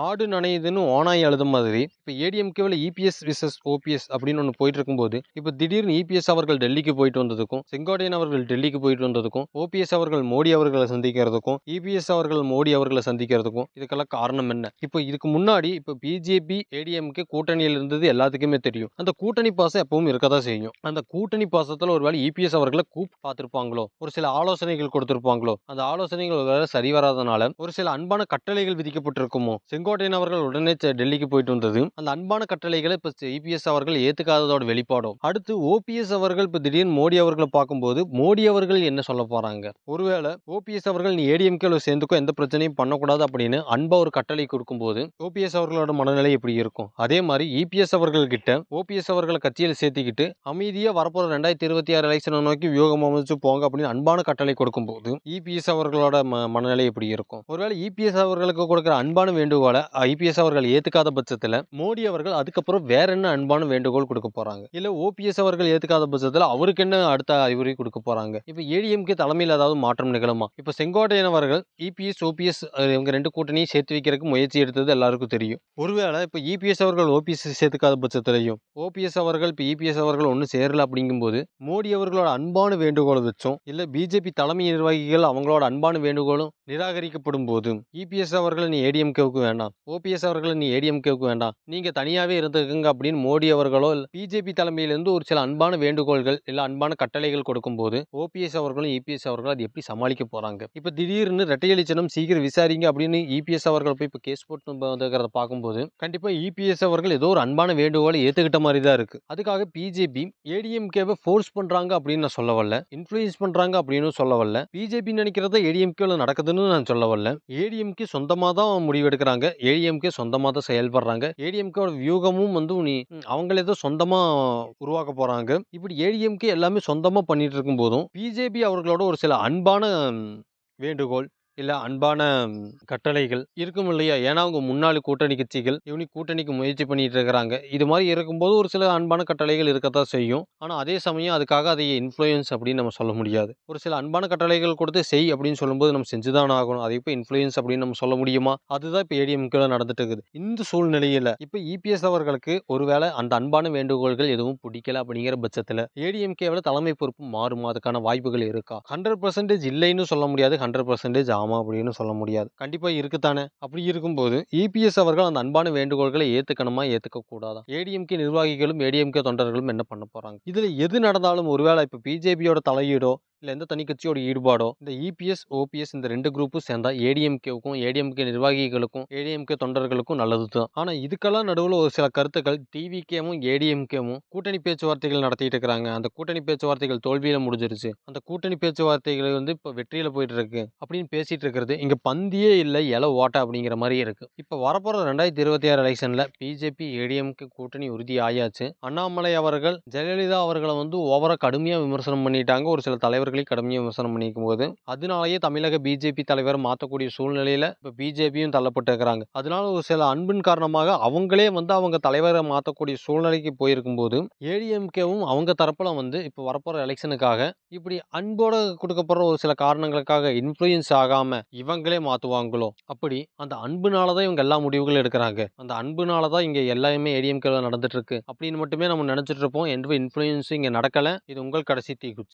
ஆடு நனையுதுன்னு ஓனாய் அழுத மாதிரி. இப்போ ஏடிஎம்கேவில் இபிஎஸ் விசஸ் ஓபிஎஸ் அப்படின்னு ஒன்று போயிட்டு இருக்கும்போது இப்போ திடீர்னு இபிஎஸ் அவர்கள் டெல்லிக்கு போயிட்டு வந்ததுக்கும் செங்கோட்டையன் அவர்கள் டெல்லிக்கு போயிட்டு வந்ததுக்கும் ஓபிஎஸ் அவர்கள் மோடி அவர்களை சந்திக்கிறதுக்கும் இபிஎஸ் அவர்கள் மோடி அவர்களை சந்திக்கிறதுக்கும் இதுக்கெல்லாம் காரணம் என்ன? இப்போ இதுக்கு முன்னாடி இப்போ பிஜேபி ஏடிஎம்கே கூட்டணியில் இருந்தது எல்லாத்துக்குமே தெரியும். அந்த கூட்டணி பாசம் எப்பவும் இருக்க தான் செய்யும். அந்த கூட்டணி பாசத்தில் ஒரு வேளை இபிஎஸ் அவர்களை கூப்பிட்டு பார்த்துருப்பாங்களோ? ஒரு சில ஆலோசனைகள் கொடுத்துருப்பாங்களோ? அந்த ஆலோசனைகள் ஒரு சரி வராதனால ஒரு சில அன்பான கட்டளைகள் விதிக்கப்பட்டிருக்குமோ? செங்கோட்டையன் அவர்கள் உடனே டெல்லிக்கு போயிட்டு வந்தது. அந்த அன்பான கட்டளைகளை இப்போ இபிஎஸ் அவர்கள் ஏத்துக்காததோட வெளிப்பாடும். அடுத்து ஓபிஎஸ் அவர்கள் இப்போ திடீர்னு மோடி அவர்களை பார்க்கும்போது மோடி அவர்கள் என்ன சொல்ல போறாங்க? ஒருவேளை ஓபிஎஸ் அவர்கள் நீ ஏடிஎம்கேல சேர்ந்துக்கோ எந்த பிரச்சனையும் பண்ணக்கூடாது அப்படின்னு அன்பா ஒரு கட்டளை கொடுக்கும்போது ஓபிஎஸ் அவர்களோட மனநிலை எப்படி இருக்கும்? அதே மாதிரி இபிஎஸ் அவர்கள் கிட்ட ஓபிஎஸ் அவர்களை கட்சியில் சேர்த்துக்கிட்டு அமைதியா வரப்போற ரெண்டாயிரத்தி இருபத்தி ஆறு எலெக்ஷனை நோக்கி வியூகம் அமைச்சு போங்க அப்படின்னு அன்பான கட்டளை கொடுக்கும்போது இபிஎஸ் அவர்களோட மனநிலை எப்படி இருக்கும்? ஒருவேளை இபிஎஸ் அவர்களுக்கு கொடுக்குற அன்பான வேண்டுகோள் ஐபிஎஸ் அவர்கள் ஏத்துக்காத பட்சத்துல மோடி அவர்கள் அதுக்கப்புறம் வேற என்ன அன்பான வேண்டுகோள் கொடுக்க போறாங்க? இல்ல ஓபிஎஸ் அவர்கள் ஏத்துக்காத பட்சத்துல அவருக்கு என்ன அடுத்த அறிவுரை கொடுக்க போறாங்க? இப்ப ஏடிஎம்கே தலைமையில் ஏதாவது மாற்றம் நிகழுமா? இப்ப செங்கோட்டையன் அவர்கள் இபிஎஸ் ஓபிஎஸ் இவங்க ரெண்டு கூட்டணியும் சேர்த்து வைக்கிறதுக்கு முயற்சி எடுத்தது எல்லாருக்கும் தெரியும். ஒருவேளை இப்ப இபிஎஸ் அவர்கள் ஓபிஎஸ் சேர்த்துக்காத பட்சத்திலையும் ஓபிஎஸ் அவர்கள் இப்ப இபிஎஸ் அவர்கள் ஒன்றும் சேரல அப்படிங்கும்போது மோடி அவர்களோட அன்பான வேண்டுகோளை வச்சும் இல்ல பிஜேபி தலைமை நிர்வாகிகள் அவங்களோட அன்பான வேண்டுகோளும் நிராகரிக்கப்படும் போதும் இபிஎஸ் அவர்கள் நீ ஏடிஎம்கேவுக்கு வேண்டாம் ஓபிஎஸ் அவர்களை நீ ஏடிஎம்கேவுக்கு வேண்டாம். நீங்க தனியாவே இருந்துக்குங்க அப்படின்னு மோடி அவர்களோ பிஜேபி தலைமையிலிருந்து ஒரு சில அன்பான வேண்டுகோள்கள் இல்ல அன்பான கட்டளைகள் கொடுக்கும் போது ஓபிஎஸ் அவர்களும் இபிஎஸ் அவர்களும் அது எப்படி சமாளிக்க போறாங்க? இப்ப திடீர்னு ரெட்டையலிச்சனம் சீக்கிரம் விசாரிங்க அப்படின்னு இபிஎஸ் அவர்கள் போய் இப்ப கேஸ் போட்டு வந்துக்கிறத பார்க்கும்போது கண்டிப்பா இபிஎஸ் அவர்கள் ஏதோ ஒரு அன்பான வேண்டுகோளை ஏத்துக்கிட்ட மாதிரி தான் இருக்கு. அதுக்காக பிஜேபி ஏடிஎம்கேவை ஃபோர்ஸ் பண்றாங்க அப்படின்னு நான் சொல்ல வரல இன்ஃப்ளூயன்ஸ் பண்றாங்க அப்படின்னு சொல்ல வரல பிஜேபி நினைக்கிறத ஏடிஎம்கேல நடக்குதுன்னு நான் சொல்ல வரல ஏடிஎம்கே சொந்தமாக தான் முடிவெடுக்கிறாங்க. ஏடிஎம்கே சொந்தமாக தான் செயல்படுறாங்க. ஏடிஎம்கேட வியூகமும் வந்து நீ அவங்களே தான் சொந்தமாக உருவாக்க போகிறாங்க இப்படி ஏடிஎம்கே எல்லாமே சொந்தமாக பண்ணிட்டு இருக்கும் போதும் பிஜேபி அவர்களோட ஒரு சில அன்பான வேண்டுகோள் இல்லை அன்பான கட்டளைகள் இருக்கும் இல்லையா? ஏன்னா அவங்க முன்னாள் கூட்டணி கட்சிகள் இவனி கூட்டணிக்கு முயற்சி பண்ணிட்டு இருக்கிறாங்க. இது மாதிரி இருக்கும்போது ஒரு சில அன்பான கட்டளைகள் இருக்கத்தான் செய்யும். ஆனால் அதே சமயம் அதுக்காக அதை இன்ஃப்ளூயன்ஸ் அப்படின்னு நம்ம சொல்ல முடியாது. ஒரு சில அன்பான கட்டளைகள் கொடுத்து செய் அப்படின்னு சொல்லும்போது நம்ம செஞ்சுதான் ஆகணும். அதை இப்போ இன்ஃப்ளூயன்ஸ் அப்படின்னு நம்ம சொல்ல முடியுமா? அதுதான் இப்போ ஏடிஎம்கேல நடந்துட்டு இருக்குது. இந்த சூழ்நிலையில் இப்போ இபிஎஸ் அவர்களுக்கு ஒருவேளை அந்த அன்பான வேண்டுகோள்கள் எதுவும் பிடிக்கல அப்படிங்கிற பட்சத்தில் ஏடிஎம்கேவில் தலைமை பொறுப்பு மாறுமா? அதுக்கான வாய்ப்புகள் இருக்கா? ஹண்ட்ரட் பர்சன்டேஜ் இல்லைன்னு சொல்ல முடியாது. ஹண்ட்ரட் பர்சன்டேஜ் ஆமா அப்படின்னு சொல்ல முடியாது. கண்டிப்பா இருக்குதானே அப்படி இருக்கும்போது இபிஎஸ் அவர்கள் அந்த அன்பான வேண்டுகோள்களை ஏத்துக்கணுமா? ஏத்துக்க கூடாதா? ஏடிஎம்கே நிர்வாகிகளும் ஏடிஎம்கே தொண்டர்களும் என்ன பண்ண போறாங்க? இதுல எது நடந்தாலும் ஒருவேளை இப்ப பிஜேபியோட தலையீடோ இல்லை எந்த தனி கட்சியோட ஈடுபாடோ இந்த இபிஎஸ் ஓபிஎஸ் இந்த ரெண்டு குரூப்பும் சேர்ந்தா ஏடிஎம்கேவுக்கும் ஏடிஎம்கே நிர்வாகிகளுக்கும் ஏடிஎம்கே தொண்டர்களுக்கும் நல்லது தான். ஆனால் இதுக்கெல்லாம் நடுவில் ஒரு சில கருத்துக்கள் டிவிகேவும் ஏடிஎம்கேவும் கூட்டணி பேச்சுவார்த்தைகள் நடத்திட்டு இருக்கிறாங்க அந்த கூட்டணி பேச்சுவார்த்தைகள் தோல்வியில் முடிஞ்சிருச்சு. அந்த கூட்டணி பேச்சுவார்த்தைகள் வந்து இப்போ வெற்றியில் போயிட்டு இருக்கு அப்படின்னு பேசிட்டு இருக்கிறது இங்கே பந்தியே இல்லை இல ஓட்டை அப்படிங்கிற மாதிரி இருக்கு. இப்போ வரப்போகிற ரெண்டாயிரத்தி இருபத்தி ஆறு எலெக்ஷனில் பிஜேபி ஏடிஎம்கே கூட்டணி உறுதி ஆயாச்சு. அண்ணாமலை அவர்கள் ஜெயலலிதா அவர்களை வந்து ஓவரா கடுமையாக விமர்சனம் பண்ணிட்டாங்க. ஒரு சில தலைவர்கள் கடுமையா விமர்சனம் பண்ணிக்கும் போது அதனாலேயே தமிழக பிஜேபி தலைவர் மாற்றக்கூடிய சூழ்நிலையில இப்போ பிஜேபியும் தள்ளப்பட்டிருக்கிறாங்க. அதனால ஒரு சில அன்பின் காரணமாக அவங்களே வந்து அவங்க தலைவரை மாற்றக்கூடிய சூழ்நிலைக்கு போயிருக்கும் போது ஏடிஎம்கேவும் அவங்க தரப்புல வந்து இப்போ வரப்போற எலெக்ஷனுக்காக இப்படி அன்போடு கொடுக்கப்படுற ஒரு சில காரணங்களுக்காக இன்ஃப்ளூயன்ஸ் ஆகாம இவங்களே மாற்றுவாங்களோ அப்படி அந்த அன்புனால தான் இவங்க எல்லா முடிவுகளும் எடுக்கிறாங்க. அந்த அன்புனால தான் இங்கே எல்லாமே ஏடிஎம்கேல நடந்துட்டு இருக்கு. அப்படின்னு மட்டுமே நம்ம நினைச்சிட்டு இருப்போம். எந்த இன்ஃப்ளூயன்ஸும் இங்கே நடக்கலை. இது உங்கள் கடைசி தீக்குச்சி